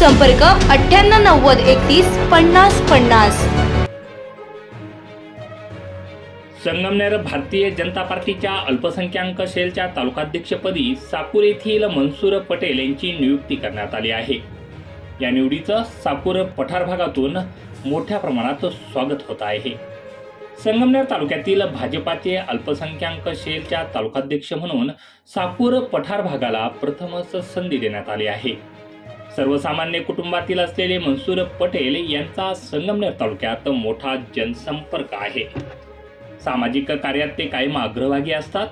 संपर्क अठ्ठ्याण्णव नव्वद एकतीस पन्नास पन्नास. संगमनेर भारतीय जनता पार्टीच्या अल्पसंख्याक सेलच्या तालुकाध्यक्षपदी साकूर येथील मनसूर पटेल यांची नियुक्ती करण्यात आली आहे. या निवडीचं साकूर पठार भागातून मोठ्या प्रमाणात स्वागत होत आहे. संगमनेर तालुक्यातील भाजपाचे अल्पसंख्याक सेलच्या तालुकाध्यक्ष म्हणून साकूर पठार भागाला प्रथमच संधी देण्यात आली आहे. सर्वसामान्य कुटुंबातील असलेले मनसूर पटेल यांचा संगमनेर तालुक्यात मोठा जनसंपर्क आहे. सामाजिक कार्यात ते कायम अग्रभागी असतात.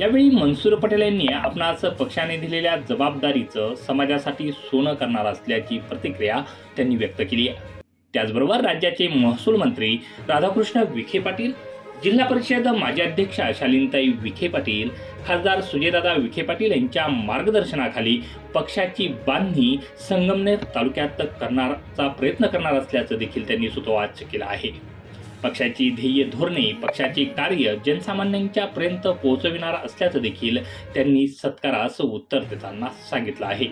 यावेळी मनसूर पटेल यांनी आपणास पक्षाने दिलेल्या जबाबदारीचं समाजासाठी सोनं करणार असल्याची प्रतिक्रिया त्यांनी व्यक्त केली आहे. त्याचबरोबर राज्याचे महसूल मंत्री राधाकृष्ण विखे पाटील जिल्हा परिषद माजी अध्यक्षा शालिनताई विखे पाटील खासदार सुजयदादा विखे पाटील यांच्या मार्गदर्शनाखाली पक्षाची बांधणी संगमनेर तालुक्यात करणारचा प्रयत्न करणार असल्याचं देखील त्यांनी सुतोवाच केलं आहे. पक्षाची ध्येय धोरणे पक्षाचे कार्य जनसामान्यांच्या पर्यंत पोहोचविणार असल्याचं देखील त्यांनी सत्कारास उत्तर देताना सांगितलं आहे.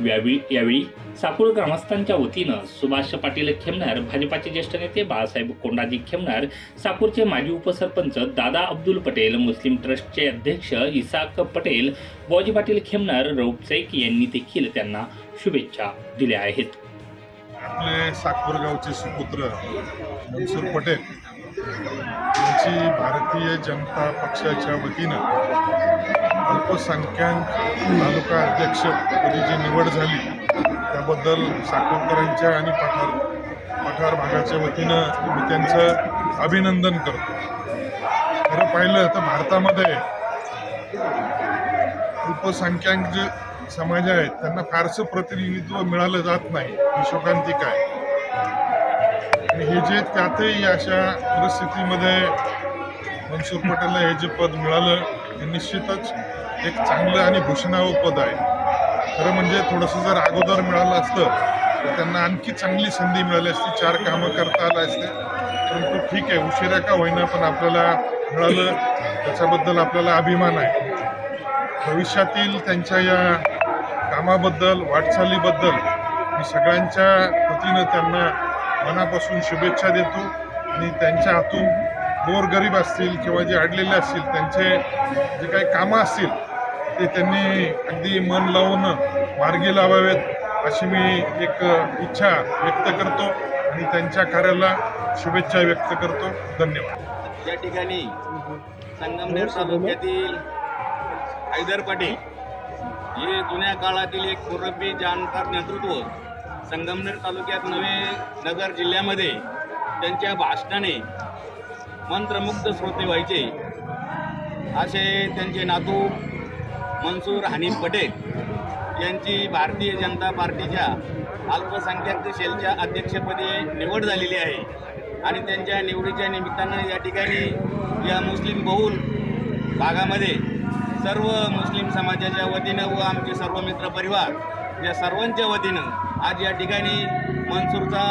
यावेळी यावेळी साकूर ग्रामस्थांच्या वतीनं सुभाष पाटील खेमणार भाजपाचे ज्येष्ठ नेते बाळासाहेब कोंडाजी खेमणार साकूरचे माजी उपसरपंच दादा अब्दुल पटेल मुस्लिम ट्रस्टचे अध्यक्ष इसाक पटेल बॉजी पाटील खेमनार रौपचैक यांनी देखील त्यांना शुभेच्छा दिल्या आहेत. आपले साकपूर गावचे सुपुत्र मनसूर पटेल यांची भारतीय जनता पक्षाच्या वतीनं अल्पसंख्याक तालुका अध्यक्षपदी जी निवड झाली. त्याबद्दल साकोरकरांच्या आणि पठार पठार भागाच्या वतीनं मी त्यांचं अभिनंदन करतो. खरं पाहिलं तर भारतामध्ये अल्पसंख्याक जे समाज आहेत त्यांना फारसं प्रतिनिधित्व मिळालं जात नाही. ही शोकांतिक आहे आणि हे जे त्यातही अशा परिस्थितीमध्ये मनसूर पटेलला हे जे पद मिळालं हे निश्चितच एक चांगलं आणि भूषणावं पद आहे. खरं म्हणजे थोडंसं जर अगोदर मिळालं असतं तर त्यांना आणखी चांगली संधी मिळाली असती चार कामं करता आलं असते. परंतु ठीक आहे उशिरा का होईना पण आपल्याला मिळालं. त्याच्याबद्दल आपल्याला अभिमान आहे. भविष्यातील त्यांच्या या कामाबद्दल वाटचालीबद्दल मी सगळ्यांच्या वतीनं त्यांना मनापासून शुभेच्छा देतो आणि त्यांच्या हातून गोरगरीब असतील किंवा जे अडलेले असतील त्यांचे जे काही कामं असतील ते त्यांनी अगदी मन लावून मार्गी लावावेत अशी मी एक इच्छा व्यक्त करतो आणि त्यांच्या कार्याला शुभेच्छा व्यक्त करतो. धन्यवाद. या ठिकाणी संगमनेर तालुक्यातील हैदर हे जुन्या काळातील एक पूर्वी जाणकार नेतृत्व संगमनेर तालुक्यात नवे नगर जिल्ह्यामध्ये त्यांच्या भाषणाने मंत्रमुग्ध श्रोते व्हायचे. असे त्यांचे नातू मनसूर हनीफ पटेल यांची भारतीय जनता पार्टीच्या अल्पसंख्याक सेलच्या अध्यक्षपदी निवड झालेली आहे. आणि त्यांच्या निवडीच्या निमित्तानं या ठिकाणी या मुस्लिम बहुल भागामध्ये सर्व मुस्लिम समाजाच्या वतीनं व आमचे सर्व मित्र परिवार या सर्वांच्या वतीनं आज या ठिकाणी मनसूरचा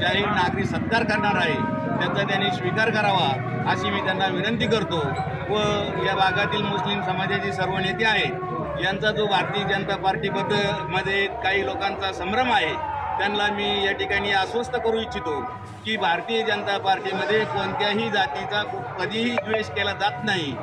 जाहीर नागरिक सत्कार करणार आहे. त्याचा त्यांनी स्वीकार करावा अशी मी त्यांना विनंती करतो व या भागातील मुस्लिम समाजाचे सर्व नेते आहेत यांचा जो भारतीय जनता पार्टीबद्दलमध्ये काही लोकांचा संभ्रम आहे त्यांना मी या ठिकाणी आश्वस्त करू इच्छितो की भारतीय जनता पार्टीमध्ये कोणत्याही जातीचा कधीही द्वेष केला जात नाही.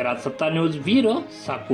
पाटलांचा राजसत्ता न्यूज वीर साकूर